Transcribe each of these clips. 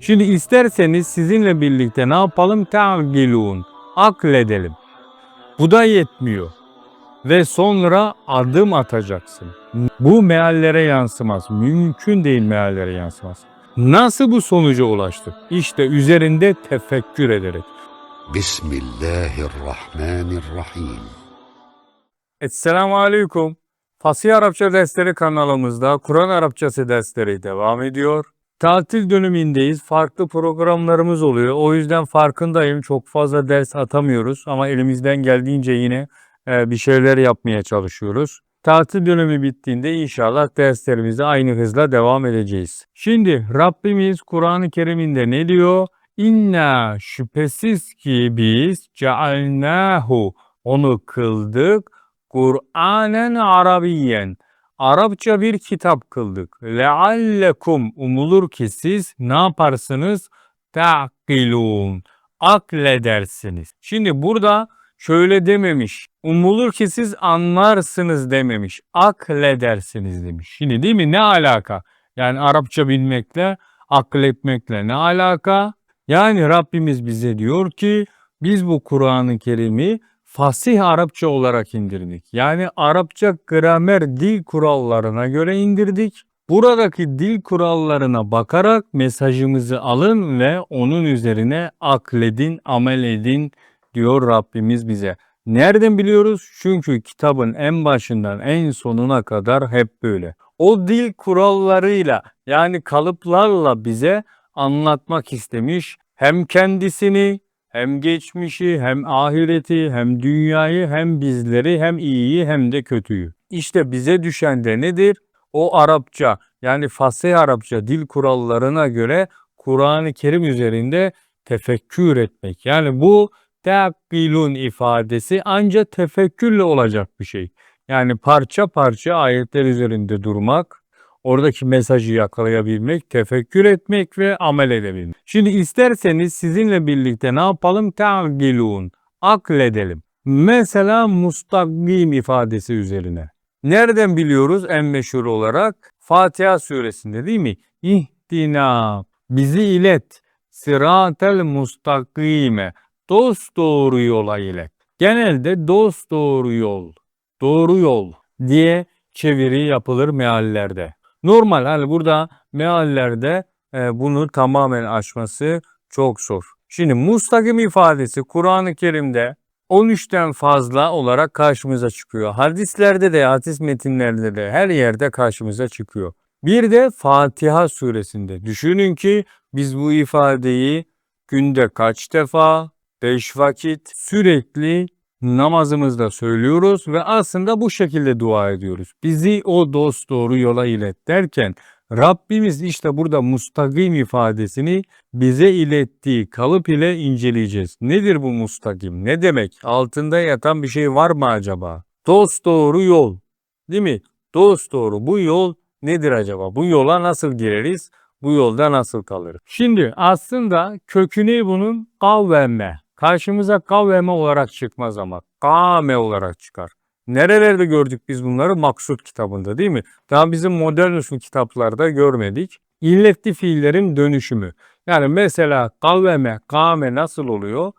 Şimdi isterseniz sizinle birlikte ne yapalım? Ta'gilun. Akledelim. Bu da yetmiyor. Ve sonra adım atacaksın. Bu meallere yansımaz. Mümkün değil meallere yansımaz. Nasıl bu sonuca ulaştık? İşte üzerinde tefekkür ederek. Bismillahirrahmanirrahim. Esselamu Aleyküm. Fasih Arapça dersleri kanalımızda Kur'an Arapçası dersleri devam ediyor. Tatil dönemindeyiz. Farklı programlarımız oluyor. O yüzden farkındayım. Çok fazla ders atamıyoruz ama elimizden geldiğince yine e, bir şeyler yapmaya çalışıyoruz. Tatil dönemi bittiğinde inşallah derslerimize aynı hızla devam edeceğiz. Şimdi Rabbimiz Kur'an-ı Kerim'inde ne diyor? İnna şüphesiz ki biz cealnahu onu kıldık Kur'anen Arabiyen. Arapça bir kitap kıldık. Leallekum umulur ki siz ne yaparsınız? Ta'kilun. Akledersiniz. Şimdi burada şöyle dememiş. Umulur ki siz anlarsınız dememiş. Akledersiniz demiş. Şimdi değil mi? Ne alaka? Yani Arapça bilmekle, akletmekle ne alaka? Yani Rabbimiz bize diyor ki biz bu Kur'an-ı Kerim'i fasih Arapça olarak indirdik. Yani Arapça gramer dil kurallarına göre indirdik. Buradaki dil kurallarına bakarak mesajımızı alın ve onun üzerine akledin, amel edin diyor Rabbimiz bize. Nereden biliyoruz? Çünkü kitabın en başından en sonuna kadar hep böyle. O dil kurallarıyla yani kalıplarla bize anlatmak istemiş. Hem kendisini hem geçmişi hem ahireti hem dünyayı hem bizleri hem iyiyi hem de kötüyü. İşte bize düşen de nedir? O Arapça yani fasih Arapça dil kurallarına göre Kur'an-ı Kerim üzerinde tefekkür etmek. Yani bu teakkilun ifadesi ancak tefekkürle olacak bir şey. Yani parça parça ayetler üzerinde durmak, oradaki mesajı yakalayabilmek, tefekkür etmek ve amel edebilmek. Şimdi isterseniz sizinle birlikte ne yapalım? Ta'gilun. Akledelim. Mesela mustakkim ifadesi üzerine. Nereden biliyoruz en meşhur olarak? Fatiha suresinde değil mi? İhtina. Bizi ilet. Sıratel mustakime. Dost doğru yola ilet. Genelde dost doğru yol, doğru yol diye çeviri yapılır meallerde. Normal hani burada meallerde e, bunu tamamen aşması çok zor. Şimdi mustakim ifadesi Kur'an-ı Kerim'de 13'ten fazla olarak karşımıza çıkıyor. Hadislerde de, hadis metinlerde de her yerde karşımıza çıkıyor. Bir de Fatiha suresinde. Düşünün ki biz bu ifadeyi günde kaç defa, beş vakit sürekli namazımızda söylüyoruz ve aslında bu şekilde dua ediyoruz. Bizi o dost doğru yola ilet derken Rabbimiz işte burada mustakim ifadesini bize ilettiği kalıp ile inceleyeceğiz. Nedir bu mustakim? Ne demek? Altında yatan bir şey var mı acaba? Dost doğru yol. Değil mi? Dost doğru. Bu yol nedir acaba? Bu yola nasıl gireriz? Bu yolda nasıl kalırız? Şimdi aslında kökünü bunun kavveme. Karşımıza kavveme olarak çıkmaz ama kame olarak çıkar. Nerelerde gördük biz bunları? Maksut kitabında değil mi? Daha bizim modern usul kitaplarda görmedik. İlletli fiillerin dönüşümü. Yani mesela kavveme, kame nasıl oluyor?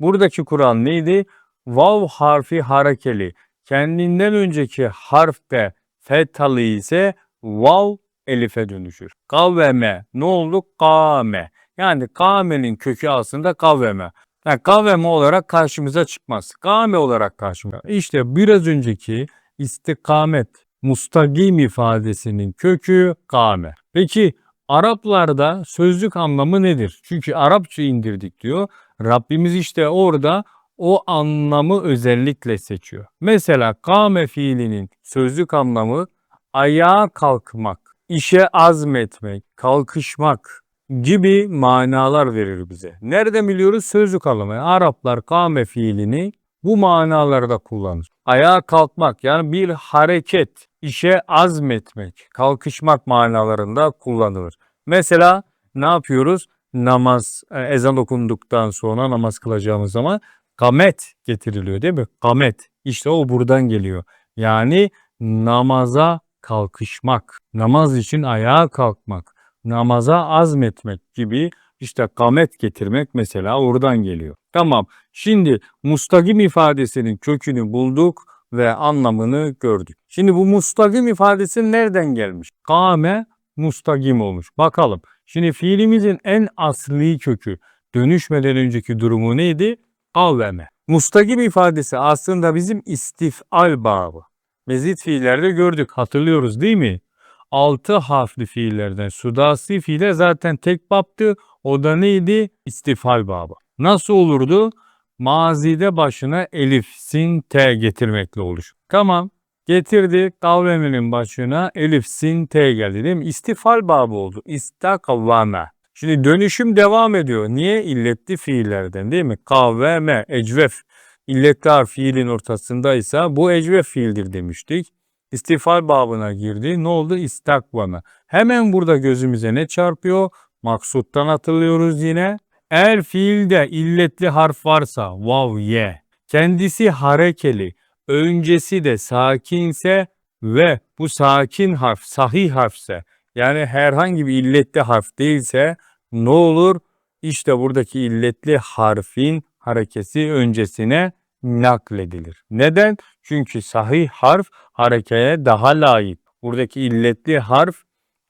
Buradaki kural neydi? Vav harfi harekeli. Kendinden önceki harf de fethalı ise vav elife dönüşür. Kavveme ne oldu? Kame. Yani kamenin kökü aslında kavveme. Yani kavveme olarak karşımıza çıkmaz. Kame olarak karşımıza. İşte biraz önceki istikamet, mustagim ifadesinin kökü kame. Peki Araplarda sözlük anlamı nedir? Çünkü Arapça indirdik diyor. Rabbimiz işte orada o anlamı özellikle seçiyor. Mesela kame fiilinin sözlük anlamı ayağa kalkmak, işe azmetmek, kalkışmak gibi manalar verir bize. Nereden biliyoruz? Sözlük anlamı. Araplar kame fiilini bu manalarda kullanır. Ayağa kalkmak yani bir hareket, işe azmetmek, kalkışmak manalarında kullanılır. Mesela ne yapıyoruz? Namaz, e, ezan okunduktan sonra namaz kılacağımız zaman kamet getiriliyor değil mi? Kamet. İşte o buradan geliyor. Yani namaza kalkışmak, namaz için ayağa kalkmak, namaza azmetmek gibi işte kamet getirmek mesela oradan geliyor. Tamam. Şimdi mustagim ifadesinin kökünü bulduk ve anlamını gördük. Şimdi bu mustagim ifadesi nereden gelmiş? Kame mustagim olmuş. Bakalım. Şimdi fiilimizin en asli kökü dönüşmeden önceki durumu neydi? Kavveme. Mustagim ifadesi aslında bizim istifal babı. Mezit fiillerde gördük. Hatırlıyoruz değil mi? Altı harfli fiillerden sudasi fiile zaten tek baptı. O da neydi? İstifal babı. Nasıl olurdu? Mazide başına elif, sin, t getirmekle olur. Tamam. Getirdi. Kavvemenin başına elif, sin, t geldi değil mi? İstifal babı oldu. İstakavvame. Şimdi dönüşüm devam ediyor. Niye? İlletli fiillerden değil mi? Kavveme, ecvef. İlletli harf fiilin ortasındaysa bu ecvef fiildir demiştik. İstifal babına girdi. Ne oldu? İstakvame. Hemen burada gözümüze ne çarpıyor? Maksuttan hatırlıyoruz yine. Eğer fiilde illetli harf varsa vav ye, kendisi harekeli, öncesi de sakinse ve bu sakin harf sahih harfse yani herhangi bir illetli harf değilse ne olur? İşte buradaki illetli harfin harekesi öncesine nakledilir. Neden? Çünkü sahih harf harekeye daha layık. Buradaki illetli harf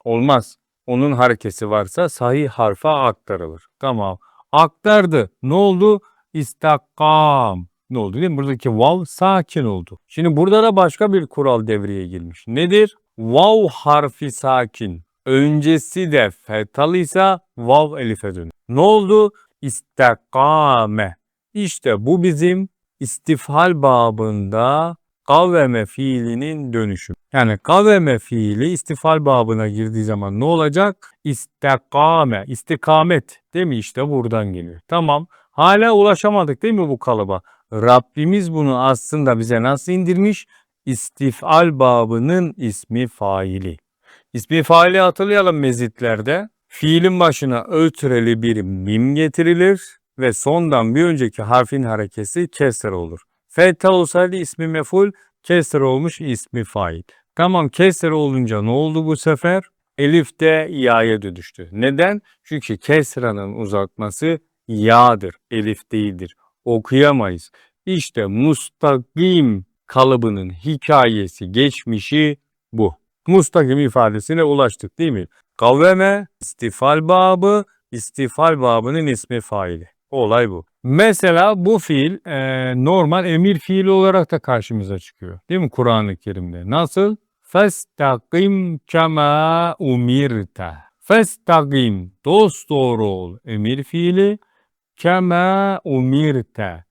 olmaz. Onun harekesi varsa sahih harfa aktarılır. Tamam. Aktardı. Ne oldu? İstakam. Ne oldu değil mi? Buradaki vav sakin oldu. Şimdi burada da başka bir kural devreye girmiş. Nedir? Vav harfi sakin. Öncesi de fetalıysa vav elife dönür. Ne oldu? İstakame. İşte bu bizim istifhal babında kavveme fiilinin dönüşü. Yani kavveme fiili istifhal babına girdiği zaman ne olacak? İstakame, istikamet değil mi? İşte buradan geliyor. Tamam. Hala ulaşamadık değil mi bu kalıba? Rabbimiz bunu aslında bize nasıl indirmiş? İstifal babının ismi faili. İsmi faili hatırlayalım mezitlerde. Fiilin başına ötreli bir mim getirilir ve sondan bir önceki harfin harekesi kesre olur. Fetha olsaydı ismi meful, kesre olmuş ismi fail. Tamam kesre olunca ne oldu bu sefer? Elif de ya'ya dönüştü. Neden? Çünkü kesranın uzatması ya'dır, elif değildir. Okuyamayız. İşte mustakim kalıbının hikayesi, geçmişi bu. Mustakim ifadesine ulaştık değil mi? Kavveme, istifal babı, istifal babının ismi faili. Olay bu. Mesela bu fiil e, normal emir fiili olarak da karşımıza çıkıyor. Değil mi Kur'an-ı Kerim'de? Nasıl? Festakim kema umirte. Festakim dost doğru ol. Emir fiili kema umirte.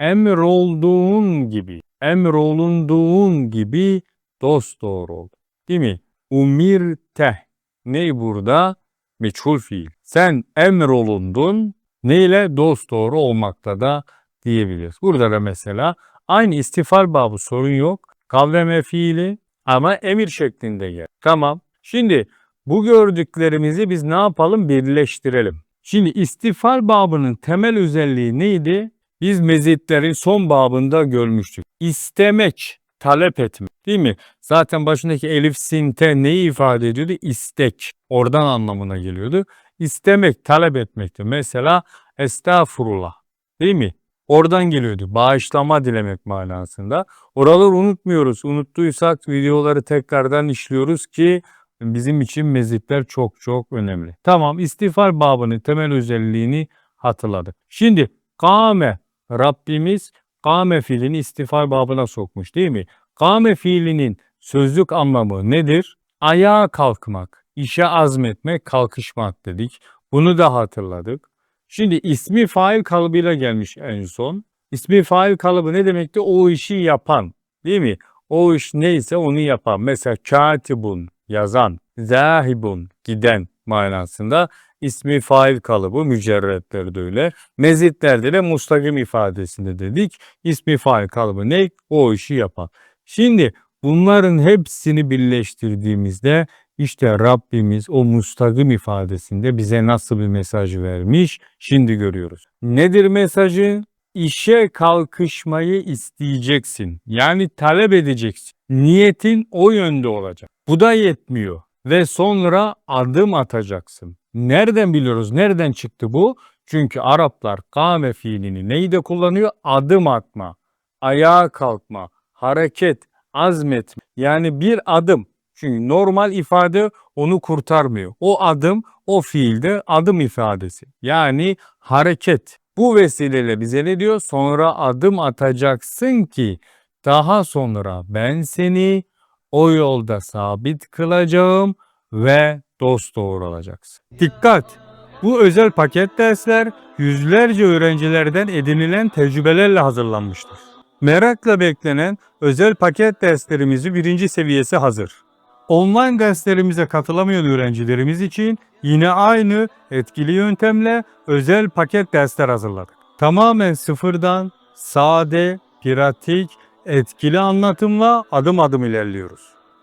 Emrolduğun gibi, emrolunduğun gibi dost doğru ol. Değil mi? Umirte. Ne burada? Meçhul fiil. Sen emrolundun, neyle dost doğru olmakta da diyebiliriz. Burada da mesela aynı istifal babı sorun yok. Kavleme fiili ama emir şeklinde gel. Tamam. Şimdi bu gördüklerimizi biz ne yapalım? Birleştirelim. Şimdi istifal babının temel özelliği neydi? Biz mezitlerin son babında görmüştük. İstemek, talep etmek değil mi? Zaten başındaki elif sinte neyi ifade ediyordu? İstek. Oradan anlamına geliyordu. İstemek, talep etmekti. Mesela estağfurullah değil mi? Oradan geliyordu. Bağışlama dilemek manasında. Oraları unutmuyoruz. Unuttuysak videoları tekrardan işliyoruz ki bizim için mezitler çok çok önemli. Tamam istiğfar babının temel özelliğini hatırladık. Şimdi kame Rabbimiz kame fiilini istiğfar babına sokmuş değil mi? Kame fiilinin sözlük anlamı nedir? Ayağa kalkmak, işe azmetmek, kalkışmak dedik. Bunu da hatırladık. Şimdi ismi fail kalıbıyla gelmiş en son. İsmi fail kalıbı ne demekti? O işi yapan, değil mi? O iş neyse onu yapan. Mesela katibun, yazan, zahibun, giden manasında ismi fail kalıbı mücerretleri de öyle. Mezitlerde de mustakim ifadesinde dedik. İsmi fail kalıbı ne? O işi yapan. Şimdi bunların hepsini birleştirdiğimizde işte Rabbimiz o mustakim ifadesinde bize nasıl bir mesaj vermiş şimdi görüyoruz. Nedir mesajı? İşe kalkışmayı isteyeceksin. Yani talep edeceksin. Niyetin o yönde olacak. Bu da yetmiyor. ve sonra adım atacaksın. Nereden biliyoruz? Nereden çıktı bu? Çünkü Araplar kâme fiilini neyde kullanıyor? Adım atma, ayağa kalkma, hareket, azmetme. Yani bir adım. Çünkü normal ifade onu kurtarmıyor. O adım o fiilde adım ifadesi. Yani hareket. Bu vesileyle bize ne diyor? Sonra adım atacaksın ki daha sonra ben seni o yolda sabit kılacağım ve dost doğru olacaksın. Dikkat! Bu özel paket dersler yüzlerce öğrencilerden edinilen tecrübelerle hazırlanmıştır. Merakla beklenen özel paket derslerimizi birinci seviyesi hazır. Online derslerimize katılamayan öğrencilerimiz için yine aynı etkili yöntemle özel paket dersler hazırladık. Tamamen sıfırdan sade, pratik, etkili anlatımla adım adım ilerliyoruz.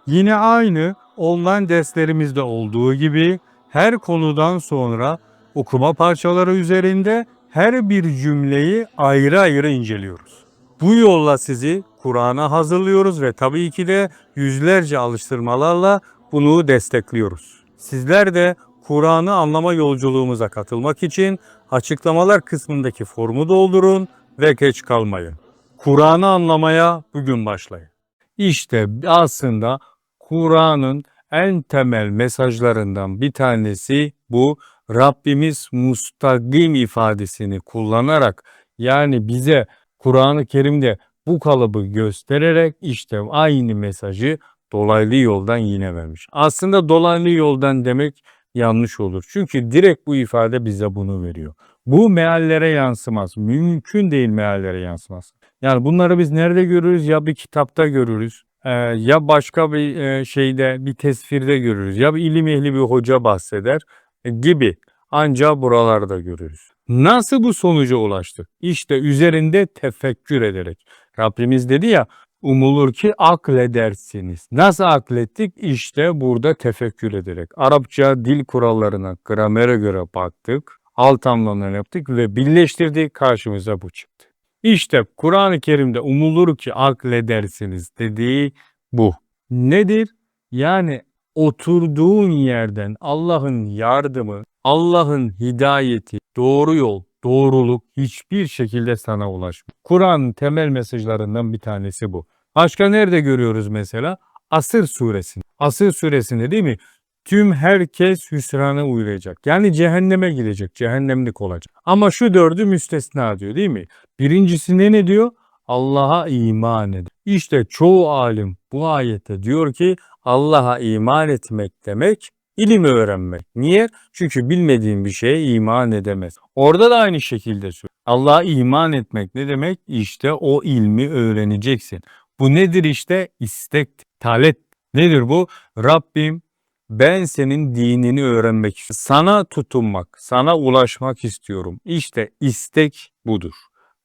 Yine aynı online derslerimizde olduğu gibi her konudan sonra okuma parçaları üzerinde her bir cümleyi ayrı ayrı inceliyoruz. Bu yolla sizi Kur'an'a hazırlıyoruz ve tabii ki de yüzlerce alıştırmalarla bunu destekliyoruz. Sizler de Kur'an'ı anlama yolculuğumuza katılmak için açıklamalar kısmındaki formu doldurun ve geç kalmayın. Kur'an'ı anlamaya bugün başlayın. İşte aslında Kur'an'ın en temel mesajlarından bir tanesi bu Rabbimiz mustakim ifadesini kullanarak yani bize Kur'an-ı Kerim'de bu kalıbı göstererek işte aynı mesajı dolaylı yoldan yine vermiş. Aslında dolaylı yoldan demek yanlış olur. Çünkü direkt bu ifade bize bunu veriyor. Bu meallere yansımaz. Mümkün değil meallere yansımaz. Yani bunları biz nerede görürüz? Ya bir kitapta görürüz. Ee, ya başka bir e, şeyde bir tesvirde görürüz. Ya bir ilim ehli bir hoca bahseder e, gibi. Ancak buralarda görürüz. Nasıl bu sonuca ulaştık? İşte üzerinde tefekkür ederek. Rabbimiz dedi ya umulur ki akledersiniz. Nasıl aklettik? İşte burada tefekkür ederek. Arapça dil kurallarına, gramere göre baktık. Alt anlamlarını yaptık ve birleştirdik karşımıza bu çıktı. İşte Kur'an-ı Kerim'de umulur ki akledersiniz dediği bu. Nedir? Yani oturduğun yerden Allah'ın yardımı, Allah'ın hidayeti, doğru yol, doğruluk hiçbir şekilde sana ulaşmıyor. Kur'an'ın temel mesajlarından bir tanesi bu. Başka nerede görüyoruz mesela? Asır suresinde. Asır suresinde değil mi? Tüm herkes hüsrana uğrayacak. Yani cehenneme gidecek, cehennemlik olacak. Ama şu dördü müstesna diyor değil mi? Birincisi ne ne diyor? Allah'a iman edin. İşte çoğu alim bu ayette diyor ki Allah'a iman etmek demek ilim öğrenmek. Niye? Çünkü bilmediğin bir şeye iman edemez. Orada da aynı şekilde söylüyor. Allah'a iman etmek ne demek? İşte o ilmi öğreneceksin. Bu nedir işte? İstek, talep. Nedir bu? Rabbim ben senin dinini öğrenmek istiyorum. Sana tutunmak, sana ulaşmak istiyorum. İşte istek budur.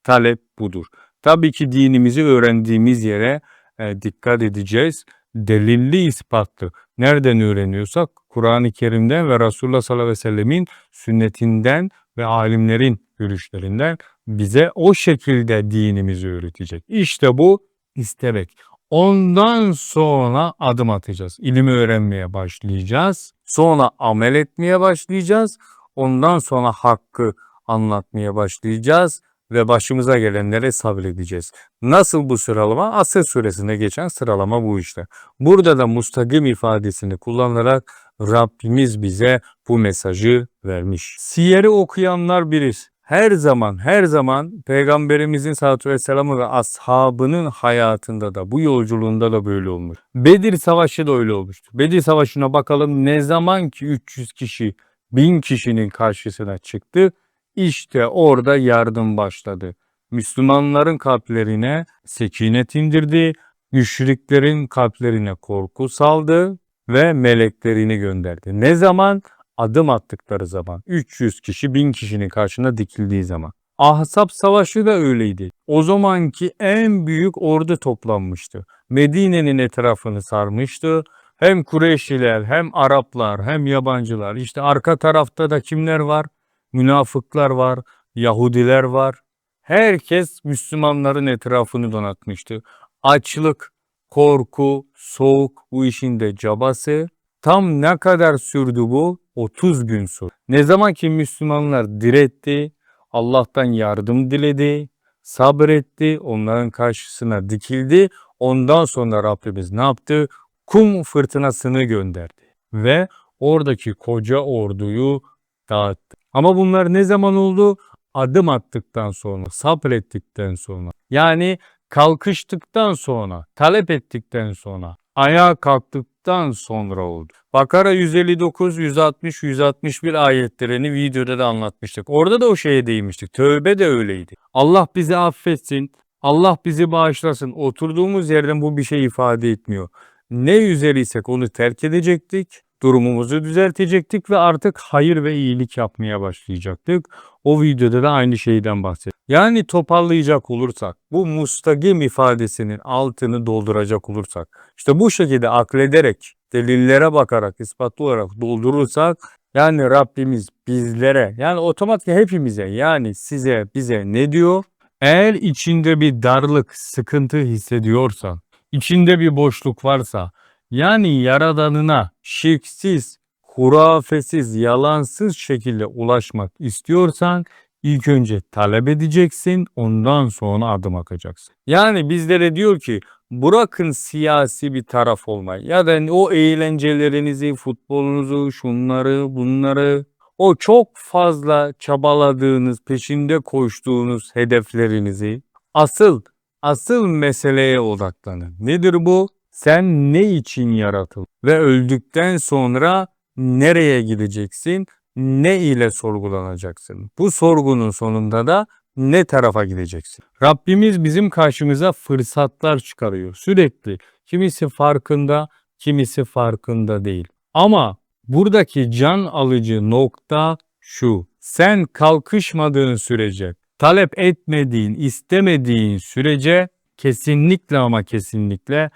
Talep budur. Tabii ki dinimizi öğrendiğimiz yere e, dikkat edeceğiz. Delilli ispatlı. Nereden öğreniyorsak Kur'an-ı Kerim'den ve Resulullah sallallahu aleyhi ve sellemin sünnetinden ve alimlerin görüşlerinden bize o şekilde dinimizi öğretecek. İşte bu istemek. Ondan sonra adım atacağız. İlimi öğrenmeye başlayacağız. Sonra amel etmeye başlayacağız. Ondan sonra hakkı anlatmaya başlayacağız ve başımıza gelenlere sabredeceğiz. Nasıl bu sıralama? Asır suresinde geçen sıralama bu işte. Burada da mustakim ifadesini kullanarak Rabbimiz bize bu mesajı vermiş. Siyeri okuyanlar bilir. Her zaman her zaman Peygamberimizin sallallahu aleyhi ve sellem ve ashabının hayatında da bu yolculuğunda da böyle olmuş. Bedir Savaşı da öyle olmuştu. Bedir Savaşı'na bakalım ne zaman ki 300 kişi 1000 kişinin karşısına çıktı. İşte orada yardım başladı. Müslümanların kalplerine sekinet indirdi, müşriklerin kalplerine korku saldı ve meleklerini gönderdi. Ne zaman? Adım attıkları zaman. 300 kişi 1000 kişinin karşına dikildiği zaman. Ahzab Savaşı da öyleydi. O zamanki en büyük ordu toplanmıştı. Medine'nin etrafını sarmıştı. Hem Kureyşliler hem Araplar hem yabancılar. İşte arka tarafta da kimler var? Münafıklar var, Yahudiler var. Herkes Müslümanların etrafını donatmıştı. Açlık, korku, soğuk bu işin de cabası. Tam ne kadar sürdü bu? 30 gün sürdü. Ne zaman ki Müslümanlar diretti, Allah'tan yardım diledi, sabretti, onların karşısına dikildi. Ondan sonra Rabbimiz ne yaptı? Kum fırtınasını gönderdi ve oradaki koca orduyu dağıttı. Ama bunlar ne zaman oldu? Adım attıktan sonra, sabrettikten sonra. Yani kalkıştıktan sonra, talep ettikten sonra, ayağa kalktıktan sonra oldu. Bakara 159, 160, 161 ayetlerini videoda da anlatmıştık. Orada da o şeye değinmiştik. Tövbe de öyleydi. Allah bizi affetsin, Allah bizi bağışlasın. Oturduğumuz yerden bu bir şey ifade etmiyor. Ne üzeriysek onu terk edecektik, durumumuzu düzeltecektik ve artık hayır ve iyilik yapmaya başlayacaktık. O videoda da aynı şeyden bahsediyor. Yani toparlayacak olursak, bu mustagim ifadesinin altını dolduracak olursak, işte bu şekilde aklederek, delillere bakarak, ispatlı olarak doldurursak, yani Rabbimiz bizlere, yani otomatik hepimize, yani size, bize ne diyor? Eğer içinde bir darlık, sıkıntı hissediyorsan, içinde bir boşluk varsa, yani Yaradanına şirksiz, hurafesiz, yalansız şekilde ulaşmak istiyorsan ilk önce talep edeceksin, ondan sonra adım atacaksın. Yani bizlere diyor ki bırakın siyasi bir taraf olmayı ya da o eğlencelerinizi, futbolunuzu, şunları, bunları o çok fazla çabaladığınız, peşinde koştuğunuz hedeflerinizi asıl asıl meseleye odaklanın. Nedir bu? Sen ne için yaratıldın ve öldükten sonra nereye gideceksin? Ne ile sorgulanacaksın? Bu sorgunun sonunda da ne tarafa gideceksin? Rabbimiz bizim karşımıza fırsatlar çıkarıyor sürekli. Kimisi farkında, kimisi farkında değil. Ama buradaki can alıcı nokta şu. Sen kalkışmadığın sürece, talep etmediğin, istemediğin sürece kesinlikle ama kesinlikle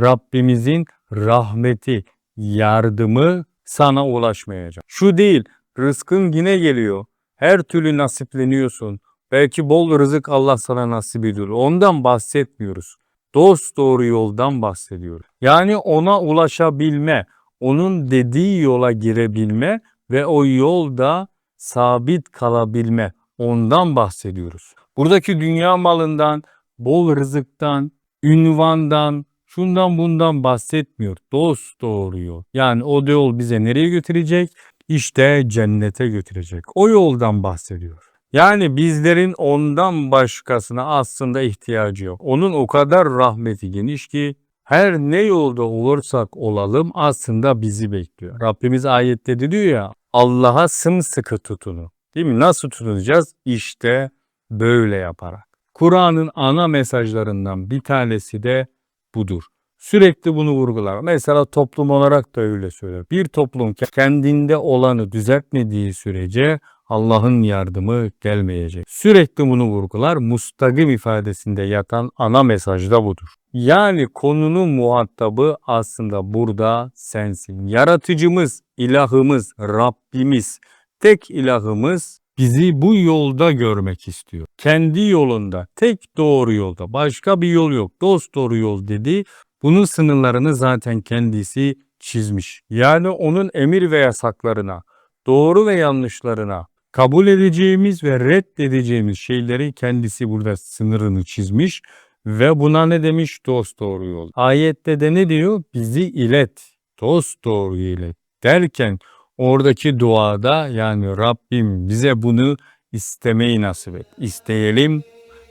Rabbimizin rahmeti, yardımı sana ulaşmayacak. Şu değil, rızkın yine geliyor. Her türlü nasipleniyorsun. Belki bol rızık Allah sana nasip ediyor. Ondan bahsetmiyoruz. Dost doğru yoldan bahsediyoruz. Yani ona ulaşabilme, onun dediği yola girebilme ve o yolda sabit kalabilme. Ondan bahsediyoruz. Buradaki dünya malından, bol rızıktan, ünvandan, şundan bundan bahsetmiyor. Dost doğru yol. Yani o yol bize nereye götürecek? İşte cennete götürecek. O yoldan bahsediyor. Yani bizlerin ondan başkasına aslında ihtiyacı yok. Onun o kadar rahmeti geniş ki her ne yolda olursak olalım aslında bizi bekliyor. Rabbimiz ayette diyor ya Allah'a sımsıkı tutunu. Değil mi? Nasıl tutunacağız? İşte böyle yaparak. Kur'an'ın ana mesajlarından bir tanesi de budur. Sürekli bunu vurgular. Mesela toplum olarak da öyle söyler. Bir toplum kendinde olanı düzeltmediği sürece Allah'ın yardımı gelmeyecek. Sürekli bunu vurgular. Mustagim ifadesinde yatan ana mesaj da budur. Yani konunun muhatabı aslında burada sensin. Yaratıcımız, ilahımız, Rabbimiz, tek ilahımız bizi bu yolda görmek istiyor. Kendi yolunda, tek doğru yolda, başka bir yol yok. Dost doğru yol dedi. Bunun sınırlarını zaten kendisi çizmiş. Yani onun emir ve yasaklarına, doğru ve yanlışlarına, kabul edeceğimiz ve reddedeceğimiz şeyleri kendisi burada sınırını çizmiş ve buna ne demiş? Dost doğru yol. Ayette de ne diyor? Bizi ilet, dost doğru ilet derken oradaki duada yani Rabbim bize bunu istemeyi nasip et. İsteyelim,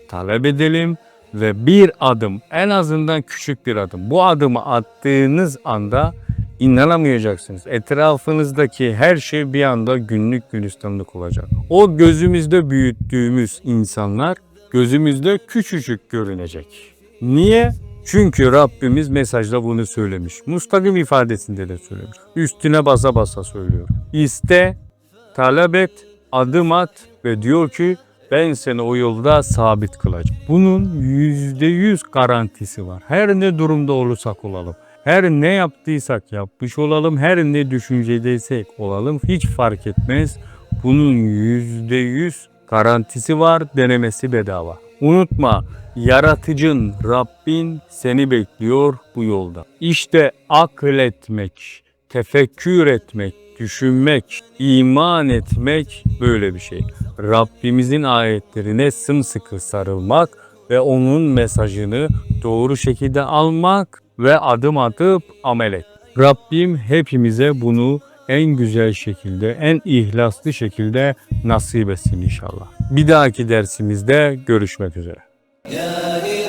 talep edelim ve bir adım en azından küçük bir adım. Bu adımı attığınız anda inanamayacaksınız. Etrafınızdaki her şey bir anda günlük gülistanlık olacak. O gözümüzde büyüttüğümüz insanlar gözümüzde küçücük görünecek. Niye? Çünkü Rabbimiz mesajda bunu söylemiş. Mustakim ifadesinde de söylemiş. Üstüne basa basa söylüyor. İste, talep et, adım at ve diyor ki ben seni o yolda sabit kılacağım. Bunun yüzde yüz garantisi var. Her ne durumda olursak olalım. Her ne yaptıysak yapmış olalım. Her ne düşüncedeysek olalım. Hiç fark etmez. Bunun yüzde yüz garantisi var. Denemesi bedava. Unutma yaratıcın Rabbin seni bekliyor bu yolda. İşte akletmek, tefekkür etmek, düşünmek, iman etmek böyle bir şey. Rabbimizin ayetlerine sımsıkı sarılmak ve onun mesajını doğru şekilde almak ve adım atıp amel et. Rabbim hepimize bunu en güzel şekilde, en ihlaslı şekilde nasip etsin inşallah. Bir dahaki dersimizde görüşmek üzere. يا